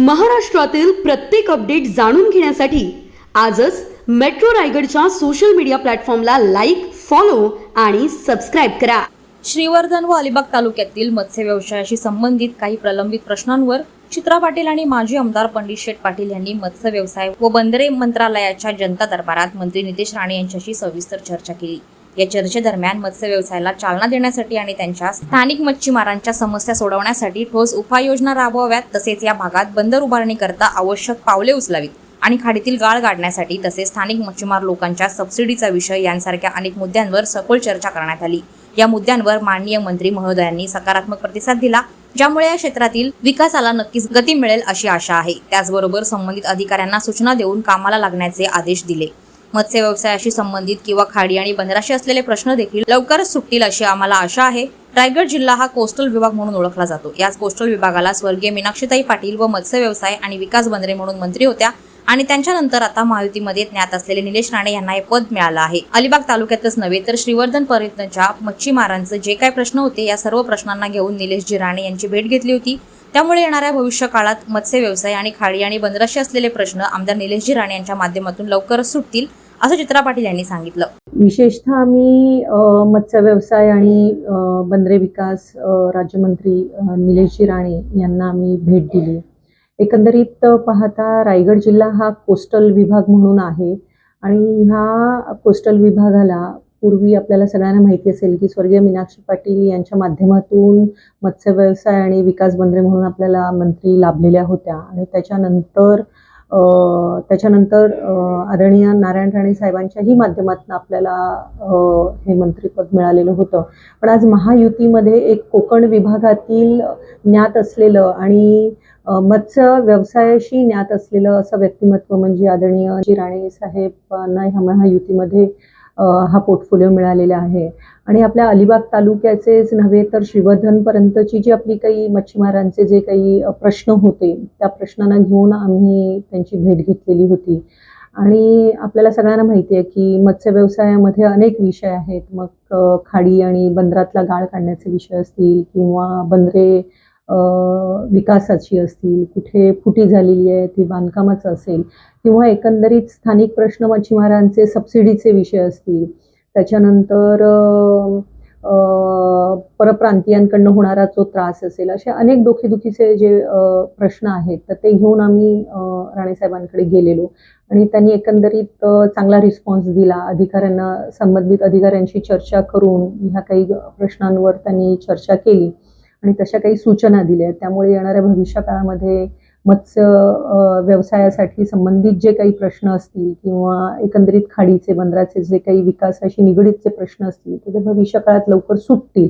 महाराष्ट्रातील प्रत्येक अपडेट जाणून घेण्यासाठी आजच मेट्रो रायगडच्या सोशल मीडिया प्लॅटफॉर्मला लाईक फॉलो आणि सबस्क्राईब करा. श्रीवर्धन व अलिबाग तालुक्यातील मत्स्य व्यवसायाशी संबंधित काही प्रलंबित प्रश्नांवर चित्रा पाटील आणि माजी आमदार पंडित शेठ पाटील यांनी मत्स्य व्यवसाय व बंदरे मंत्रालयाच्या जनता दरबारात मंत्री नितेश राणे यांच्याशी सविस्तर चर्चा केली. या चर्चेदरम्यान मत्स्य व्यवसायाला चालना देण्यासाठी आणि त्यांच्या स्थानिक मच्छीमारांच्या समस्या सोडवण्यासाठी ठोस उपाययोजना राबवाव्यात. तसेच या भागात बंदर उभारणीकरता आवश्यक पावले उचलावीत आणि खाडीतील गाळ गाडण्यासाठी तसेच स्थानिक मच्छीमार लोकांच्या सबसिडीचा विषय यांसारख्या अनेक मुद्द्यांवर सखोल चर्चा करण्यात आली. या मुद्द्यांवर माननीय मंत्री महोदयांनी सकारात्मक प्रतिसाद दिला ज्यामुळे या क्षेत्रातील विकासाला नक्कीच गती मिळेल अशी आशा आहे. त्याचबरोबर संबंधित अधिकाऱ्यांना सूचना देऊन कामाला लागण्याचे आदेश दिले. मत्स्य व्यवसायाशी संबंधित किंवा खाडी आणि बंदराशी असलेले प्रश्न देखील लवकरच सुटतील अशी आम्हाला आशा आहे. रायगड जिल्हा हा कोस्टल विभाग म्हणून ओळखला जातो. याच कोस्टल विभागाला स्वर्गीय मीनाक्षीताई पाटील व मत्स्य व्यवसाय आणि विकास बंदरे म्हणून मंत्री होत्या आणि त्यांच्यानंतर आता महायुतीमध्ये ज्ञात असलेले निलेश राणे यांना हे पद मिळालं आहे. अलिबाग तालुक्यातच नव्हे तर श्रीवर्धन पर्यटनच्या मच्छीमारांचे जे काही प्रश्न होते या सर्व प्रश्नांना घेऊन निलेशजी राणे यांची भेट घेतली होती. त्यामुळे येणाऱ्या भविष्य काळात मत्स्य व्यवसाय आणि खाडी आणि बंदराशी असलेले प्रश्न आमदार निलेशजी राणे यांच्या माध्यमातून लवकरच सुटतील. असं चित्रा पाटील यांनी सांगितलं. विशेषतः आम्ही मत्स्य व्यवसाय आणि बंदरे विकास राज्यमंत्री निलेश निलेशजी राणे यांना आम्ही भेट दिली. एकंदरीत पाहता रायगड जिल्हा हा कोस्टल विभाग म्हणून आहे आणि ह्या कोस्टल विभागाला पूर्वी आपल्याला सगळ्यांना माहिती असेल की स्वर्गीय मीनाक्षी पाटील यांच्या माध्यमातून मत्स्य व्यवसाय आणि विकास बंदरे म्हणून आपल्याला मंत्री लाभलेल्या होत्या आणि त्याच्यानंतर त्याच्यानंतर आदरणीय नारायण राणे साहेबांच्याही माध्यमातून आपल्याला हे मंत्रिपद मिळालेलं होतं. पण आज महायुतीमध्ये एक कोकण विभागातील ज्ञात असलेलं आणि मत्स्य व्यवसायाशी ज्ञात असलेलं असं व्यक्तिमत्व म्हणजे आदरणीय जी राणे साहेबांना ह्या महायुतीमध्ये हा पोर्टफोलिओ मिळालेला आहे. आणि आपल्या अलिबाग तालुक्याचेच नव्हे तर श्रीवर्धनपर्यंतची जी आपली काही मच्छीमारांचे जे काही प्रश्न होते त्या प्रश्नांना घेऊन आम्ही त्यांची भेट घेतलेली होती. आणि आपल्याला सगळ्यांना माहिती आहे की मत्स्य व्यवसायामध्ये अनेक विषय आहेत. मग खाडी आणि बंदरातला गाळ काढण्याचे विषय असतील किंवा बंदरे विकासाची असतील कुठे फुटी झालेली आहे ती बांधकामाचं असेल किंवा एकंदरीत स्थानिक प्रश्न मच्छीमारांचे सबसिडीचे विषय असतील त्याच्यानंतर अ, परप्रांतीयांकडनं होणारा जो त्रास असेल असे अनेक डोकेदुखीचे जे प्रश्न आहेत तर ते घेऊन आम्ही राणेसाहेबांकडे गेलेलो. आणि त्यांनी एकंदरीत चांगला रिस्पॉन्स दिला. अधिकाऱ्यांना संबंधित अधिकाऱ्यांशी चर्चा करून ह्या काही प्रश्नांवर त्यांनी चर्चा केली. आणि तशा काही सूचना दिल्या त्यामुळे येणाऱ्या भविष्य काळामध्ये मत्स्य व्यवसायासाठी संबंधित जे काही प्रश्न असतील किंवा एकंदरीत खाडीचे बंदराचे जे काही विकासाशी निगडीत जे प्रश्न असतील तर ते भविष्य काळात लवकर सुटतील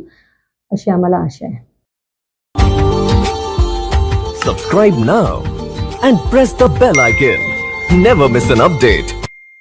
अशी आम्हाला आशा आहे. Subscribe now and press the bell icon never miss an update